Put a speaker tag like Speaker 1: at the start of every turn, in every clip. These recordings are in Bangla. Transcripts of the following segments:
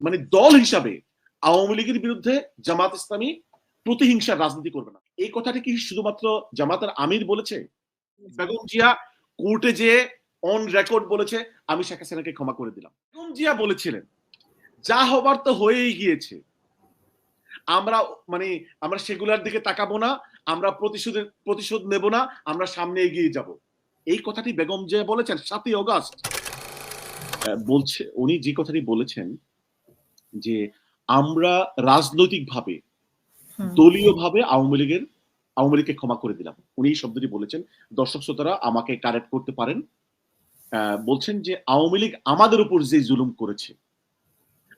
Speaker 1: মানে দল হিসাবে আওয়ামী লীগের বিরুদ্ধে জামাত ইসলামী প্রতিহিংসার রাজনীতি করবে না। এই কথাটি কি শুধুমাত্র জামাতের আমির বলেছে? বেগম জিয়া কোর্টে যে অন রেকর্ড বলেছে, আমি শেখ হাসিনাকে ক্ষমা করে দিলাম। বেগম জিয়া বলেছিলেন, যা হবার তো হয়েই গিয়েছে। আমরা মানে আমরা সেগুলার দিকে তাকাবো না, আমরা প্রতিশোধের, প্রতিশোধ নেব না, আমরা সামনে এগিয়ে যাব। এই কথাটি বেগম জিয়া বলেছেন সাতই অগাস্ট। বলছে, উনি যে কথাটি বলেছেন যে আমরা রাজনৈতিকভাবে দলীয়ভাবে আওয়ামী লীগের আওয়ামী লীগকে ক্ষমা করে দিলাম। উনি এই শব্দটি বলেছেন। দর্শক শ্রোতারা আমাকে কারেক্ট করতে পারেন। বলছেন যে আওয়ামী লীগ আমাদের উপর যে জুলুম করেছে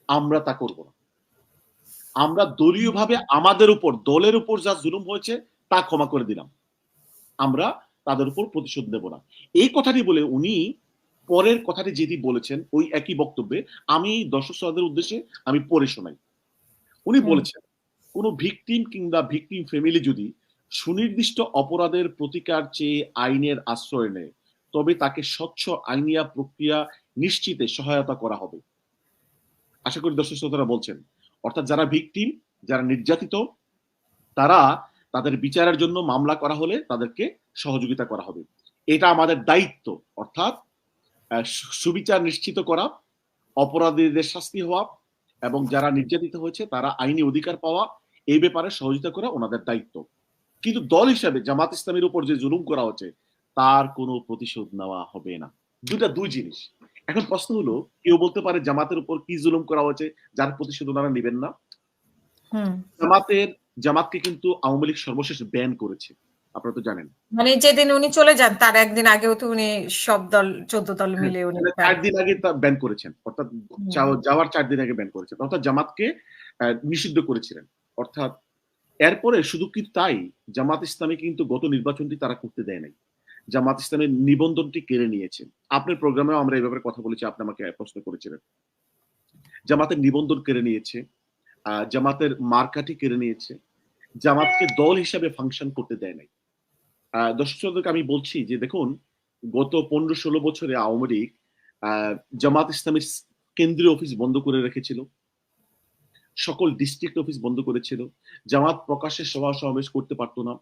Speaker 1: আমরা তা করব না। আমরা দলীয়ভাবে আমাদের উপর দলের উপর যা জুলুম হয়েছে তা ক্ষমা করে দিলাম। আমরা তাদের উপর প্রতিশোধ নেব না। এই কথাটি বলে উনি পরের কথাটি যেটি বলেছেন ওই একই বক্তব্যে আমি দর্শক শ্রোতাদের উদ্দেশ্যে আমি পড়ে শোনাই। উনি বলেছেন কোন ভিকটিম কিংবা ভিকটিম ফ্যামিলি যদি সুনির্দিষ্ট অপরাধের প্রতিকার চেয়ে আইনের আশ্রয় নেয় তবে তাকে স্বচ্ছ আইনিয়া প্রক্রিয়া নিশ্চিতে সহায়তা করা হবে। আশা করি দর্শক শ্রোতারা বলছেন অর্থাৎ যারা ভিকটিম যারা নির্যাতিত তারা তাদের বিচারের জন্য মামলা করা হলে তাদেরকে সহযোগিতা করা হবে। এটা আমাদের দায়িত্ব অর্থাৎ সুবিচার নিশ্চিত করা অপরাধীদের শাস্তি হওয়া এবং যারা নির্যাতিত হয়েছে তারা আইনি অধিকার পাওয়া এই ব্যাপারে সহযোগিতা করা ওনাদের দায়িত্ব। কিন্তু দল হিসাবে জামাত ইসলামের উপর যে জুলুম করা হচ্ছে তার কোনো প্রতিশোধ নেওয়া হবে না। দুটা দুই জিনিস। এখন প্রশ্ন হলো কেউ বলতে পারে জামাতের উপর কি জুলুম করা হয়েছে যার প্রতিশোধ ওনারা নেবেন না? জামাতের জামাতকে কিন্তু আওয়ামী লীগ সর্বশেষ ব্যান করেছে। আপনারা তো জানেন।
Speaker 2: মানে যেদিন উনি চলে যান তার একদিন আগেও তো উনি সব দল চোদ্দ দল মিলে উনি
Speaker 1: চার দিন আগে ব্যান করেছেন। অর্থাৎ যাওয়ার চার দিন আগে ব্যান করেছেন। অর্থাৎ জামাতকে নিষিদ্ধ করেছিলেন। অর্থাৎ এরপরে শুধু কি তাই জামাত ইসলামী কিন্তু গত নির্বাচনটি তারা করতে দেয় নাই। জামাত ইসলামের নিবন্ধনটি কেড়ে নিয়েছে। আপনার প্রোগ্রামেও আমরা এই ব্যাপারে কথা বলেছি আপনি আমাকে প্রশ্ন করেছিলেন। জামাতের নিবন্ধন কেড়ে নিয়েছে জামাতের মার্কাটি কেড়ে নিয়েছে। জামাতকে দল হিসাবে ফাংশন করতে দেয় নাই। দর্শকদেরকে আমি বলছি যে দেখুন, গত পনেরো ষোলো বছরে আওয়ামী লীগ জামাত ইসলামের কেন্দ্রীয় অফিস বন্ধ করে রেখেছিল। সকল ডিস্ট্রিক্ট অফিস বন্ধ করেছিল। জামাত প্রকাশ্যে সভা সমাবেশ করতে পারতো না।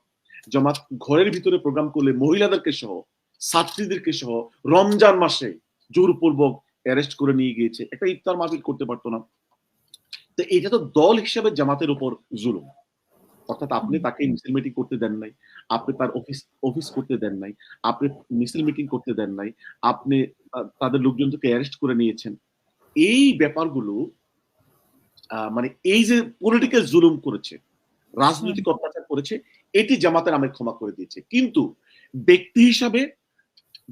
Speaker 1: জামাত ঘরের ভিতরে প্রোগ্রাম করলে মহিলাদেরকে সহ, ছাত্রীদেরকে সহ রমজান মাসে জোরপূর্বক অ্যারেস্ট করে নিয়ে গিয়েছে। একটা ইফতার মাহফিল করতে পারতো না। তো এটা তো দল হিসেবে জামাতের উপর জুলুম। অর্থাৎ আপনি তাকে মিছিল মিটিং করতে দেন নাই আপনি তার অফিস অফিস করতে দেন নাই আপনি মিছিল মিটিং করতে দেন নাই আপনি তাদের লোকজনকে অ্যারেস্ট করে নিয়েছেন। এই ব্যাপারগুলো মানে এই যে পলিটিক্যাল জুলুম করেছে রাজনৈতিক অত্যাচার করেছে এটি জামাতের নামে ক্ষমা করে দিয়েছে। কিন্তু ব্যক্তি হিসাবে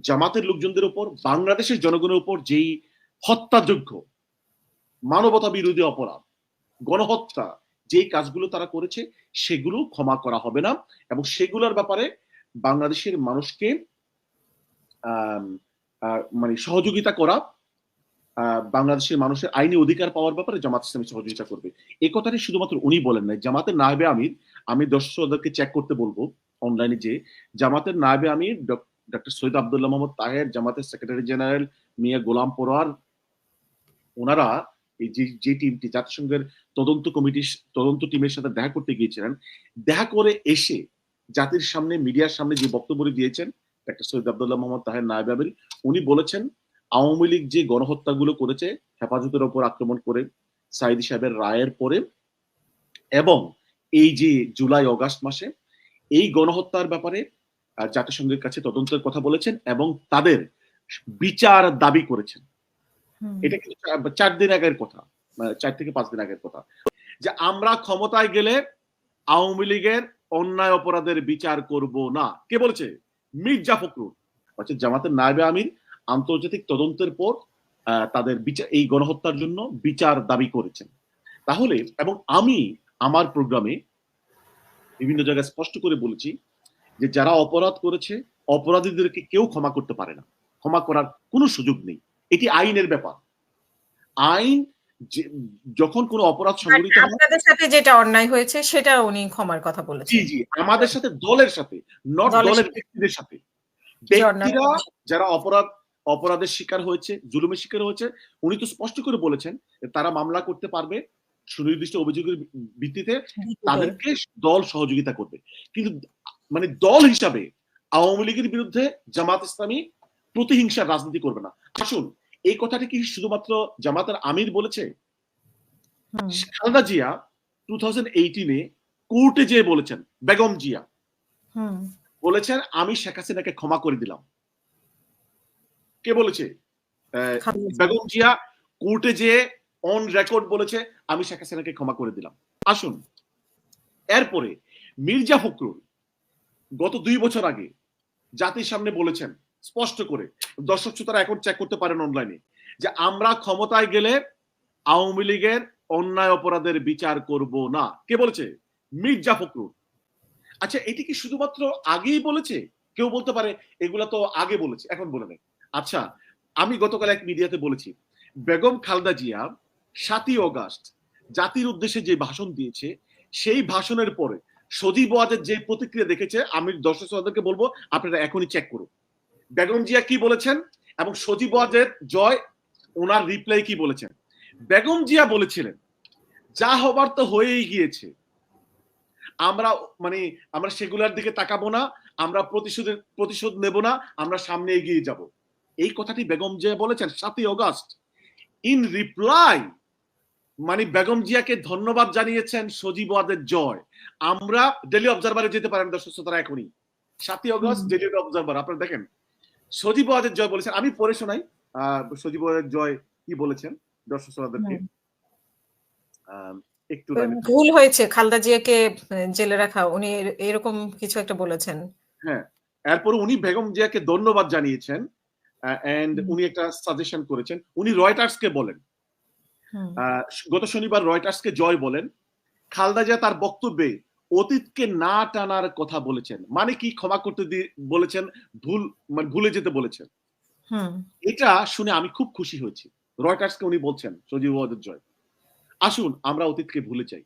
Speaker 1: জামাতের লোকজনদের উপর বাংলাদেশের জনগণের উপর যেই হত্যাযোগ্য মানবতা বিরোধী অপরাধ গণহত্যা যে কাজগুলো তারা করেছে, সেগুলো ক্ষমা করা হবে না। এবং সেগুলোর ব্যাপারে বাংলাদেশের মানুষকে মানে সহযোগিতা করা বাংলাদেশের মানুষের আইনি অধিকার পাওয়ার ব্যাপারে জামাত ইসলামী সহযোগিতা করবে। এই কথাটি শুধুমাত্র উনি বলেন নাই, জামাতের নায়বে আমির, আমি দর্শকদেরকে চেক করতে বলব অনলাইনে যে, জামাতের নায়বে আমির ডক্টর সৈয়দ আবদুল্লাহ মোহাম্মদ তাহের, জামাতের সেক্রেটারি জেনারেল মিয়া গোলাম পরোয়ার ওনারা এই যে যে টিমটি জাতিসংঘের তদন্ত কমিটির তদন্ত টিমের সাথে দেখা করতে গিয়েছিলেন, দেখা করে এসে জাতির সামনে, মিডিয়ার সামনে যে বক্তব্য দিয়েছেন ডক্টর সৈয়দ আবদুল্লাহ মোহাম্মদ তাহের নায়ব উনি বলেছেন, আওয়ামী লীগ যে গণহত্যাগুলো করেছে, হেফাজতের ওপর আক্রমণ করে সাইদি সাহেবের রায়ের পরে এবং এই যে জুলাই, অগাস্ট মাসে এই গণহত্যার ব্যাপারে জাতিসংঘের কাছে তদন্তের কথা বলেছেন এবং তাদের বিচার দাবি করেছেন। এটা কিন্তু চার দিন আগের কথা চার থেকে পাঁচ দিন আগের কথা। যে আমরা ক্ষমতায় গেলে আওয়ামী লীগের অন্যায় অপরাধের বিচার করব না। কে বলেছে? মির্জা ফখরুল। জামাতের নায়বে আমির আন্তর্জাতিক তদন্তের পর তাদের বিচার এই গণহত্যার জন্য বিচার দাবি করেছেন। তাহলে, এবং আমি আমার প্রোগ্রামে বিভিন্ন জায়গায় স্পষ্ট করে বলেছি যে যারা অপরাধ করেছে, অপরাধীদেরকে কেউ ক্ষমা করতে পারে না। ক্ষমা করার কোনো সুযোগ নেই। এটি আইনের ব্যাপার। আইন যখন কোনো অপরাধ সংঘটিত
Speaker 2: আপনাদের সাথে যেটা অন্যায় হয়েছে সেটা উনি ক্ষমার কথা বলেছেন।
Speaker 1: জি জি আমাদের সাথে দলের সাথে নট দলের ব্যক্তিদের সাথে। ব্যক্তিরা যারা অপরাধ অপরাধের শিকার হয়েছে জুলুমের শিকার হয়েছে উনি তো স্পষ্ট করে বলেছেন তারা মামলা করতে পারবে সুনির্দিষ্ট অভিযোগের ভিত্তিতে। তাদেরকে দল সহযোগিতা করবে। কিন্তু মানে দল হিসাবে আওয়ামী লীগের বিরুদ্ধে জামাত ইসলামী প্রতিহিংসার রাজনীতি করবে না। আসুন এই কথাটি কি শুধুমাত্র জামাতের আমির বলেছে? খালেদা জিয়া টু থাউজেন্ড এইটিনে কোর্টে যেয়ে বলেছেন বেগম জিয়া। বলেছেন আমি শেখ হাসিনাকে ক্ষমা করে দিলাম। কে বলেছে? বেগম জিয়া কোর্টে যেয়ে অন রেকর্ড বলেছে আমি শেখ হাসিনাকে ক্ষমা করে দিলাম। আসুন এরপরে মির্জা ফখরুল গত দুই বছর আগে জাতির সামনে বলেছেন স্পষ্ট করে। দর্শক শ্রোতারা এখন চেক করতে পারেন অনলাইনে যে আমরা ক্ষমতায় গেলে আওয়ামী লীগের অন্যায় অপরাধের বিচার করব না। কে বলেছে? মির্জা ফখরুল। আচ্ছা এটি কি শুধুমাত্র আগেই বলেছে? কেউ বলতে পারে, এগুলা তো আগে বলেছে। এখন বলে নেই। আচ্ছা আমি গতকাল এক মিডিয়াতে বলেছি, বেগম খালদা জিয়া সাতই অগাস্ট জাতির উদ্দেশ্যে যে ভাষণ দিয়েছে, সেই ভাষণের পরে সজীব ওয়াজের যে প্রতিক্রিয়া দেখেছে, আমি দর্শক শ্রোতাদেরকে বলব, আপনারা এখনই চেক করুন। বেগম জিয়া কি বলেছেন এবং সজীব ওয়াজের জয় ওনার রিপ্লাই কি বলেছেন? বেগম জিয়া বলেছিলেন যা হবার তো হয়েই গিয়েছে। আমরা মানে আমরা সেগুলার দিকে তাকাবো না আমরা প্রতিশোধের প্রতিশোধ নেব না আমরা সামনে এগিয়ে যাব। এই কথাটি বেগম জিয়া বলেছেন সাতই অগাস্ট। ইন রিপ্লাই মানে বেগম জিয়াকে ধন্যবাদ জানিয়েছেন সজীব ওয়াদের জয়। আমরা ডেলি অবজারভারে যেতে পারেন দর্শক শ্রোতারা এখনই। সাতই অগস্ট। ডেলি অবজারভার আপনারা দেখেন। সজীব ওয়াদের জয় বলেছেন। আমি পড়ে শোনাই। আহ, সজীব ওয়াদের জয় কি বলেছেন? দর্শক শ্রোতাদেরকে? একটু
Speaker 2: ভুল হয়েছে। খালদা জিয়াকে জেলে রাখা। উনি এরকম কিছু একটা বলেছেন।
Speaker 1: হ্যাঁ। এরপর উনি বেগম জিয়াকে ধন্যবাদ জানিয়েছেন এন্ড উনি একটা সাজেশন করেছেন। উনি রয়টার্সকে বলেন। আহ, গত শনিবার রয়টার্সকে জয় বলেন। খালদা জিয়া তার বক্তব্যে অতীতকে না টানার কথা বলেছেন। মানে কি? ক্ষমা করতে বলেছেন ভুল মানে ভুলে যেতে বলেছেন। এটা শুনে আমি খুব খুশি হয়েছি। রয়টার্সকে উনি বলছেন সজীব জয়। আসুন আমরা অতীতকে ভুলে যাই।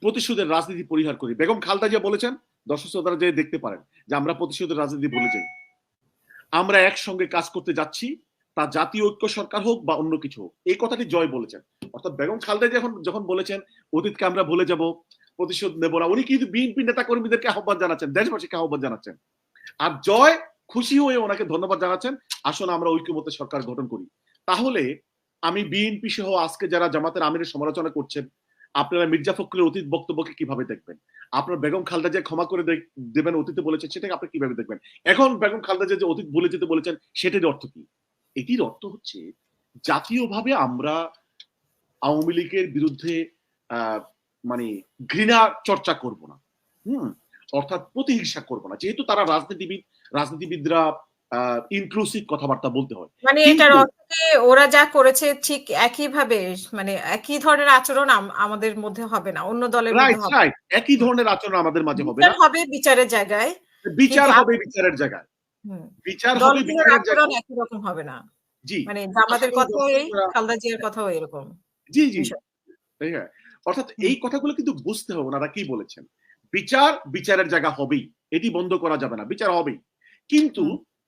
Speaker 1: প্রতিশোধের রাজনীতি পরিহার করি। বেগম খালদা জিয়া বলেছেন দর্শক শ্রোতারা যে দেখতে পারেন যে আমরা প্রতিশোধের রাজনীতি ভুলে যাই। আমরা একসঙ্গে কাজ করতে যাচ্ছি তা জাতীয় ঐক্য সরকার হোক বা অন্য কিছু হোক। এই কথাটি জয় বলেছেন। অর্থাৎ বেগম খালদা যখন যখন বলেছেন অতীতকে আমরা ভুলে যাব প্রতিশোধ নেব না। উনি কিন্তু বিএনপি নেতা কর্মীদেরকে আহ্বান জানাচ্ছেন, দেশবাসীকে আহ্বান জানাচ্ছেন। আর জয় খুশি হয়ে ওনাকে ধন্যবাদ জানাচ্ছেন। আসুন আমরা ঐক্যমত্য সরকার গঠন করি। তাহলে আমি বিএনপি সহ আজকে যারা জামাতের আমিরের সমালোচনা করছেন, আপনারা মির্জা ফখরুলের অতীত বক্তব্যকে কীভাবে দেখবেন? আপনার বেগম খালদা যে ক্ষমা করে দেবেন অতীতে বলেছেন, সেটাকে আপনি কীভাবে দেখবেন? এখন বেগম খালদা যে অতীত বলে যেতে বলেছেন, সেটির অর্থ কি? এটির অর্থ হচ্ছে, জাতীয়ভাবে আমরা আওয়ামী লীগের বিরুদ্ধে মানে ঘৃণা চর্চা করব না। হুম। অর্থাৎ প্রতিহিংসা করব না। যেহেতু তারা রাজনীতিবিদ রাজনীতিবিদরা ইনক্লুসিভ কথাবার্তা বলতে হয়।
Speaker 2: মানে এটার অর্থ ওরা যা করেছে ঠিক একই ভাবে মানে একই ধরনের আচরণ আমাদের মধ্যে হবে না অন্য দলের মধ্যে হবে
Speaker 1: একই ধরনের আচরণ আমাদের মাঝে হবে না।
Speaker 2: হবে বিচারের জায়গায়।
Speaker 1: বিচার হবে বিচারের জায়গায়। বিচার হবে বিচারের
Speaker 2: আচরণ
Speaker 1: জায়গায়।
Speaker 2: একই রকম হবে না।
Speaker 1: জি।
Speaker 2: মানে
Speaker 1: আসলে
Speaker 2: কথাও এই খালদা জিয়ার কথাও এরকম।
Speaker 1: জি জি। হ্যাঁ। অর্থাৎ এই কথাগুলো কিন্তু বুঝতে হবে ওনারা কি বলেছেন? বিচার বিচারের জায়গা হবেই এটি বন্ধ করা যাবে না বিচার হবেই। কিন্তু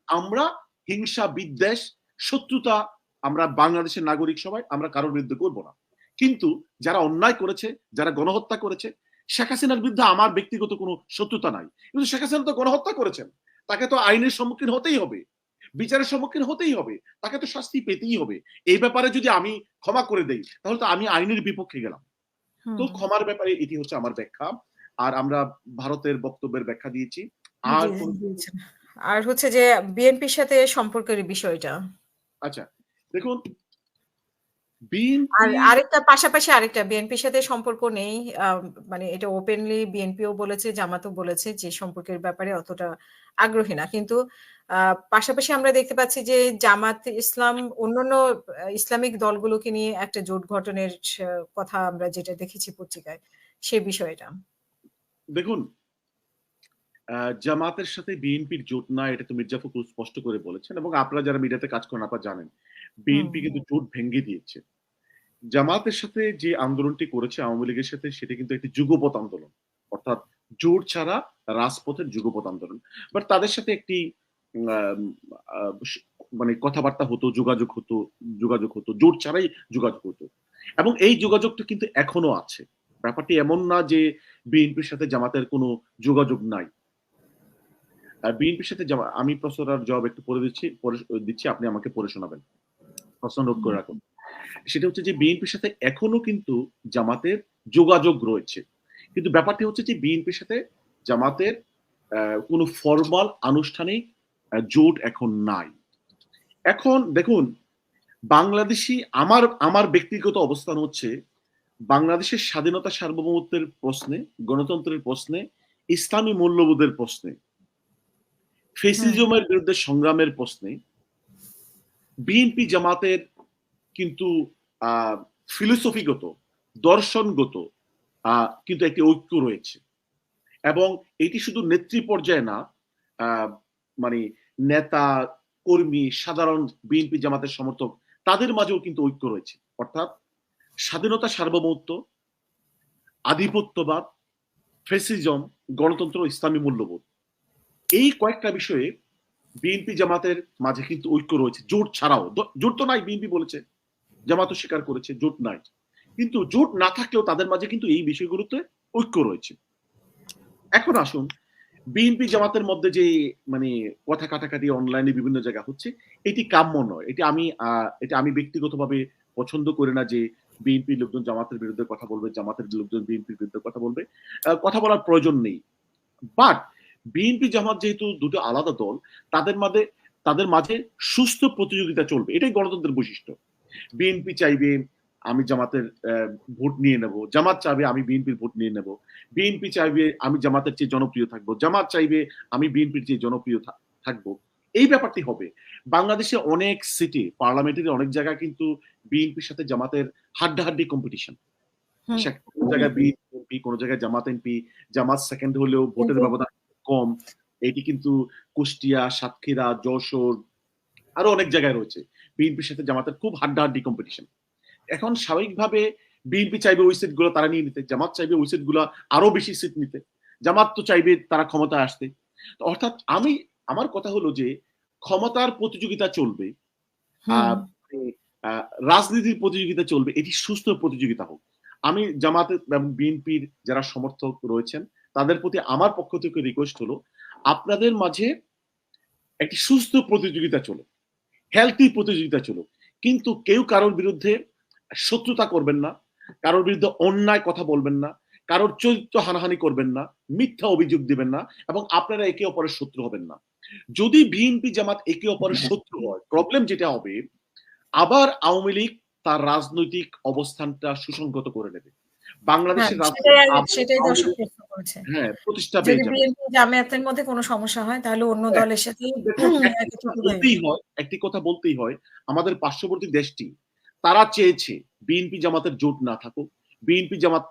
Speaker 1: আমরা হিংসা বিদ্বেষ শত্রুতা আমরা বাংলাদেশের নাগরিক সবাই আমরা কারোর বিরুদ্ধে করব না। কিন্তু যারা অন্যায় করেছে যারা গণহত্যা করেছে শেখ হাসিনার বিরুদ্ধে আমার ব্যক্তিগত কোনো শত্রুতা নাই। কিন্তু শেখ হাসিনা তো গণহত্যা করেছেন তাকে তো আইনের সম্মুখীন হতেই হবে বিচারের সম্মুখীন হতেই হবে তাকে তো শাস্তি পেতেই হবে। এই ব্যাপারে যদি আমি ক্ষমা করে দেই তাহলে তো আমি আইনের বিপক্ষে গেলাম। তো ক্ষমার ব্যাপারে এটি হচ্ছে আমার ব্যাখ্যা। আর আমরা ভারতের বক্তব্যের ব্যাখ্যা দিয়েছি। আর।
Speaker 2: আর হচ্ছে যে বিএনপির সাথে সম্পর্কের বিষয়টা।
Speaker 1: আচ্ছা দেখুন
Speaker 2: আর আরেকটা পাশাপাশি আরেকটা বিএনপির সাথে সম্পর্ক নেই মানে এটা ওপেনলি বিএনপিও বলেছে জামাতও বলেছে যে সম্পর্কের ব্যাপারে অতটা আগ্রহী না। কিন্তু পাশাপাশি আমরা দেখতে পাচ্ছি যে জামাত ইসলাম অন্যান্য ইসলামিক দলগুলোকে নিয়ে একটা জোট গঠনের কথা আমরা যেটা দেখেছি পত্রিকায় সে বিষয়টা।
Speaker 1: দেখুন জামাতের সাথে বিএনপির জোট না এটা তো মির্জা ফখরুল স্পষ্ট করে বলেছেন এবং আপনারা যারা মিডিয়াতে কাজ করেন আপনারা জানেন। বিএনপি কিন্তু জোট ভেঙে দিয়েছে। জামাতের সাথে যে আন্দোলনটি করেছে আওয়ামী লীগের সাথে সেটা কিন্তু একটি যুগপৎ আন্দোলন। অর্থাৎ জোট ছাড়া রাজপথের যুগপৎ আন্দোলন। বাট তাদের সাথে একটি মানে কথাবার্তা হতো যোগাযোগ হতো যোগাযোগ হতো জোট ছাড়াই যোগাযোগ হতো। এবং এই যোগাযোগটা কিন্তু এখনও আছে। ব্যাপারটি এমন না যে বিএনপির সাথে জামাতের কোনো যোগাযোগ নাই। বিএনপির সাথে আমি প্রশ্নটার জবাব একটু পড়ে দিচ্ছি দিচ্ছি আপনি আমাকে পড়ে শোনাবেন। নোট করে রাখুন। সেটা হচ্ছে যে বিএনপির সাথে এখনও কিন্তু জামাতের যোগাযোগ রয়েছে। কিন্তু ব্যাপারটি হচ্ছে যে বিএনপির সাথে জামাতের কোনো ফর্মাল আনুষ্ঠানিক জোট এখন নাই। এখন দেখুন বাংলাদেশি আমার আমার ব্যক্তিগত অবস্থান হচ্ছে বাংলাদেশের স্বাধীনতা সার্বভৌমত্বের প্রশ্নে গণতন্ত্রের প্রশ্নে ইসলামী মূল্যবোধের প্রশ্নে ফেসিজমের বিরুদ্ধে সংগ্রামের প্রশ্নে বিএনপি জামাতের কিন্তু ফিলোসফিগত দর্শনগত কিন্তু একটি ঐক্য রয়েছে। এবং এটি শুধু নেত্রী পর্যায়ে না মানে নেতা, কর্মী, সাধারণ বিএনপি জামাতের সমর্থক, তাদের মাঝেও কিন্তু ঐক্য রয়েছে। অর্থাৎ স্বাধীনতা সার্বভৌমত্ব, আধিপত্যবাদ ফেসিজম গণতন্ত্র, ইসলামী মূল্যবোধ। এই কয়েকটা বিষয়ে বিএনপি জামাতের মাঝে কিন্তু ঐক্য রয়েছে। জোট ছাড়াও। জোট তো নাই, বিএনপি বলেছে। জামাতও স্বীকার করেছে, জোট নাই। কিন্তু জোট না থাকলেও তাদের মাঝে কিন্তু এই বিষয়গুলোতে ঐক্য রয়েছে। এখন আসুন, বিএনপি জামাতের মধ্যে যে মানে কথা কাটাকাটি অনলাইনে বিভিন্ন জায়গা হচ্ছে, এটি কাম্য নয়। এটি আমি এটা আমি ব্যক্তিগতভাবে পছন্দ করি না যে বিএনপি লোকজন জামাতের বিরুদ্ধে কথা বলবে, জামাতের লোকজন বিএনপির বিরুদ্ধে কথা বলবে। কথা বলার প্রয়োজন নেই। বাট বিএনপি জামাত যেহেতু দুটো আলাদা দল তাদের মাঝে তাদের মাঝে সুস্থ প্রতিযোগিতা চলবে। এটাই গণতন্ত্রের বৈশিষ্ট্য। বিএনপি চাইবে আমি জামাতের ভোট নিয়ে নেব। জামাত চাইবে আমি বিএনপির ভোট নিয়ে নেব। বিএনপি চাইবে আমি জামাতের চেয়ে জনপ্রিয় থাকব। জামাত চাইবে আমি বিএনপির চেয়ে জনপ্রিয় থাকব। এই ব্যাপারটি হবে। বাংলাদেশে অনেক সিটি পার্লামেন্টের অনেক জায়গায় কিন্তু বিএনপির সাথে জামাতের হাড্ডাহাড্ডি কম্পিটিশন। কোন জায়গায় বিএনপি কোন জায়গায় জামাত এমপি জামাত সেকেন্ড হলেও ভোটের ব্যবধান কম এটি কিন্তু কুষ্টিয়া সাতক্ষীরা যশোর আরও অনেক জায়গায় রয়েছে। বিএনপির সাথে জামাতের খুব হাড্ডাহাড্ডি কম্পিটিশন এখন স্বাভাবিকভাবে বিএনপি চাইবে ওই সিটগুলো তারা নিয়ে নিতে জামাত চাইবে ওই সিটগুলো আরও বেশি সিট নিতে। জামাত তো চাইবে তারা ক্ষমতায় আসতে। অর্থাৎ আমি আমার কথা হলো যে ক্ষমতার প্রতিযোগিতা চলবে রাজনীতির প্রতিযোগিতা চলবে এটি সুস্থ প্রতিযোগিতা হোক। আমি জামাতে এবং বিএনপির যারা সমর্থক রয়েছেন তাদের প্রতি আমার পক্ষ থেকে রিকোয়েস্ট হলো, আপনাদের মাঝে একটি সুস্থ প্রতিযোগিতা চলো হেলথি প্রতিযোগিতা চলো। কিন্তু কেউ কারোর বিরুদ্ধে শত্রুতা করবেন না, কারোর বিরুদ্ধে অন্যায় কথা বলবেন না, কারোর চরিত্র হানাহানি করবেন না, মিথ্যা অভিযোগ দিবেন না, এবং আপনারা একে অপরের শত্রু হবেন না। যদি বিএনপি জামাত একে অপরের শত্রু হয় প্রবলেম যেটা হবে, আবার আওয়ামী লীগ তার রাজনৈতিক অবস্থানটা সুসংগত করে নেবে। বাংলাদেশের
Speaker 2: হ্যাঁ,
Speaker 1: রাজনীতি
Speaker 2: সেটাই
Speaker 1: আবার
Speaker 2: দর্শক প্রশ্ন করেছে।
Speaker 1: হ্যাঁ প্রতিষ্ঠা পেয়ে যাবে।
Speaker 2: বিএনপি জামায়াতের মধ্যে কোনো সমস্যা হয় তাহলে অন্য
Speaker 1: হ্যাঁ,
Speaker 2: দলের সাথে
Speaker 1: বলতেই হয় একটি কথা বলতেই হয় আমাদের পার্শ্ববর্তী দেশটি তারা চেয়েছে বিএনপি জামাতের জোট না থাকুক বিএনপি জামাত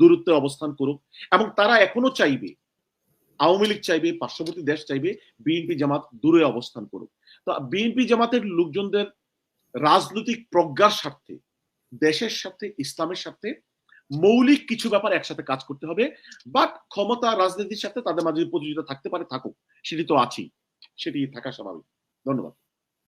Speaker 1: দূরত্বে অবস্থান করুক এবং তারা এখনও চাইবে আওয়ামী লীগ চাইবে পার্শ্ববর্তী দেশ চাইবে বিএনপি জামাত দূরে অবস্থান করুক। তো বিএনপি জামাতের লোকজনদের রাজনৈতিক প্রজ্ঞার স্বার্থে দেশের সাথে ইসলামের সাথে মৌলিক কিছু ব্যাপার একসাথে কাজ করতে হবে বাট ক্ষমতা, রাজনীতির সাথে তাদের মাঝে প্রতিযোগিতা থাকতে পারে, থাকুক। সেটি তো আছেই। সেটি থাকা স্বাভাবিক। ধন্যবাদ।